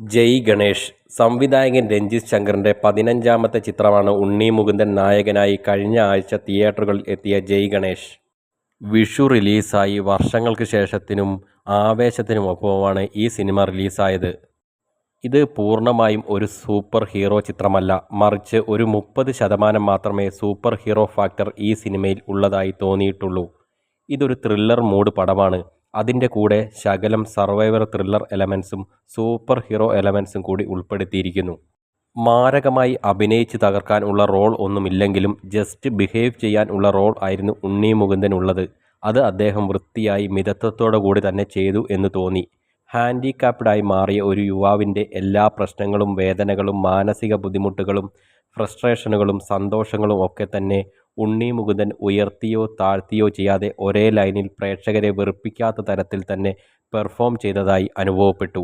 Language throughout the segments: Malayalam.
ജയ് ഗണേഷ്. സംവിധായകൻ രഞ്ജിത്ത് ശങ്കറിന്റെ പതിനഞ്ചാമത്തെ ചിത്രമാണ് ഉണ്ണി മുകുന്ദൻ നായകനായി കഴിഞ്ഞ ആഴ്ച തിയേറ്ററുകളിൽ എത്തിയ ജയ് ഗണേഷ്. വിഷു റിലീസായി വർഷങ്ങൾക്ക് ശേഷത്തിനും ആവേശത്തിനുമൊപ്പമാണ് ഈ സിനിമ റിലീസായത്. ഇത് പൂർണമായും ഒരു സൂപ്പർ ഹീറോ ചിത്രമല്ല. മറിച്ച് ഒരു മുപ്പത് ശതമാനം മാത്രമേ സൂപ്പർ ഹീറോ ഫാക്ടർ ഈ സിനിമയിൽ ഉള്ളതായി തോന്നിയിട്ടുള്ളൂ. ഇതൊരു ത്രില്ലർ മൂഡ് പടമാണ്. അതിന്റെ കൂടെ ശകലം സർവൈവർ ത്രില്ലർ എലമെൻസും സൂപ്പർ ഹീറോ എലമെൻസും കൂടി ഉൾപ്പെടുത്തിയിരിക്കുന്നു. മാരകമായി അഭിനയിച്ച് തകർക്കാൻ ഉള്ള റോൾ ഒന്നുമില്ലെങ്കിലും ജസ്റ്റ് ബിഹേവ് ചെയ്യാൻ ഉള്ള റോൾ ആയിരുന്നു ഉണ്ണി മുകുന്ദൻ ഉള്ളത് അത് അദ്ദേഹം വൃത്തിയായി മിതത്വത്തോടു കൂടി തന്നെ ചെയ്തു എന്ന് തോന്നി. ഹാൻഡിക്കാപ്ഡായി മാറിയ ഒരു യുവാവിന്റെ എല്ലാ പ്രശ്നങ്ങളും വേദനകളും മാനസിക ബുദ്ധിമുട്ടുകളും ഫ്രസ്ട്രേഷനുകളും സന്തോഷങ്ങളും ഒക്കെ തന്നെ ഉണ്ണി മുകുന്ദൻ ഉയർത്തിയോ താഴ്ത്തിയോ ചെയ്യാതെ ഒരേ ലൈനിൽ പ്രേക്ഷകരെ വെറുപ്പിക്കാത്ത തരത്തിൽ തന്നെ പെർഫോം ചെയ്തതായി അനുഭവപ്പെട്ടു.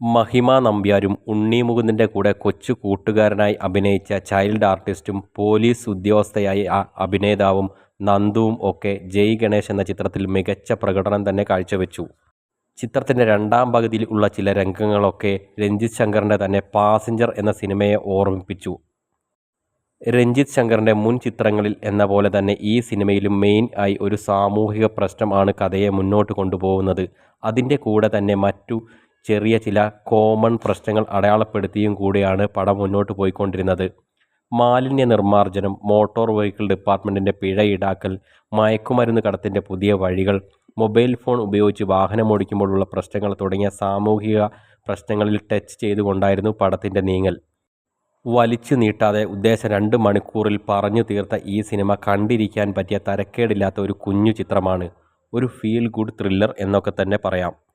മഹിമ നമ്പ്യാരും ഉണ്ണി മുകുന്ദന്റെ കൂടെ കൊച്ചു കൂട്ടുകാരനായി അഭിനയിച്ച ചൈൽഡ് ആർട്ടിസ്റ്റും പോലീസ് ഉദ്യോഗസ്ഥയായ അഭിനേതാവും നന്ദുവും ഒക്കെ ജയ് ഗണേശ് എന്ന ചിത്രത്തിൽ മികച്ച പ്രകടനം തന്നെ കാഴ്ചവെച്ചു. ചിത്രത്തിന്റെ രണ്ടാം പകുതിയിൽ ഉള്ള ചില രംഗങ്ങളൊക്കെ രഞ്ജിത് ശങ്കറിന്റെ തന്നെ പാസഞ്ചർ എന്ന സിനിമയെ ഓർമ്മിപ്പിച്ചു. രഞ്ജിത് ശങ്കറിന്റെ മുൻ ചിത്രങ്ങളിൽ എന്ന പോലെ തന്നെ ഈ സിനിമയിലും മെയിൻ ആയി ഒരു സാമൂഹിക പ്രശ്നമാണ് കഥയെ മുന്നോട്ട് കൊണ്ടുപോകുന്നത്. അതിന്റെ കൂടെ തന്നെ മറ്റു ചെറിയ ചില കോമൺ പ്രശ്നങ്ങൾ അടയാളപ്പെടുത്തിയും കൂടിയാണ് പടം മുന്നോട്ട് പോയിക്കൊണ്ടിരുന്നത്. മാലിന്യ നിർമ്മാർജനം മോട്ടോർ വെഹിക്കിൾ ഡിപ്പാർട്ട്മെന്റിന്റെ പിഴ ഈടാക്കൽ മയക്കുമരുന്ന് കടത്തിന്റെ പുതിയ വഴികൾ മൊബൈൽ ഫോൺ ഉപയോഗിച്ച് വാഹനം വാഹനമോടിക്കുമ്പോഴുള്ള പ്രശ്നങ്ങൾ തുടങ്ങിയ സാമൂഹിക പ്രശ്നങ്ങളിൽ ടച്ച് ചെയ്തുകൊണ്ടായിരുന്നു പടത്തിന്റെ നീങ്ങൽ. വലിച്ചു നീട്ടാതെ ഉദ്ദേശം രണ്ട് മണിക്കൂറിൽ പറഞ്ഞു തീർത്ത ഈ സിനിമ കണ്ടിരിക്കാൻ പറ്റിയ തരക്കേടില്ലാത്ത ഒരു കുഞ്ഞു ചിത്രമാണ്. ഒരു ഫീൽ ഗുഡ് ത്രില്ലർ എന്നൊക്കെ തന്നെ പറയാം.